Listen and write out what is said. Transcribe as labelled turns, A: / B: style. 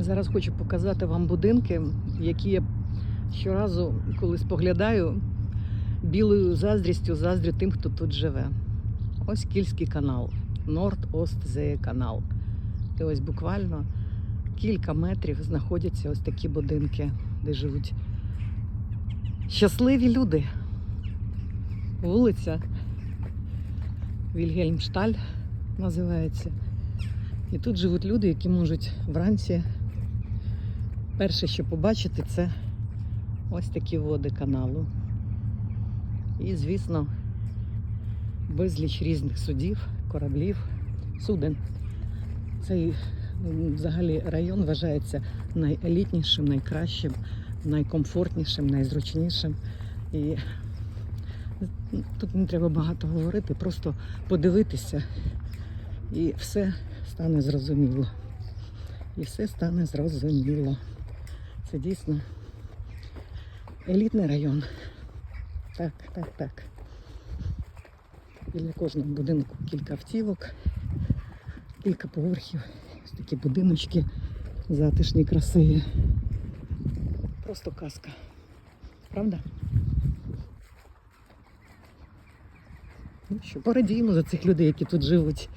A: Зараз хочу показати вам будинки, які я щоразу, коли споглядаю, білою заздрістю заздрю тим, хто тут живе. Ось Кільський канал, Норд-Ост-Зеє канал. І ось буквально кілька метрів знаходяться ось такі будинки, де живуть щасливі люди. Вулиця Вільгельмшталь називається. І тут живуть люди, які можуть вранці перше, що побачити, це ось такі води каналу. І, звісно, безліч різних судів, кораблів, суден. Цей взагалі район вважається найелітнішим, найкращим, найкомфортнішим, найзручнішим. І тут не треба багато говорити, просто подивитися, і все стане зрозуміло. І все стане зрозуміло. Це дійсно елітний район. Так, так, так. Біля кожного будинку кілька автівок, кілька поверхів. Ось такі будиночки затишні, красиві. Просто казка. Правда? Ну що, порадіємо за цих людей, які тут живуть.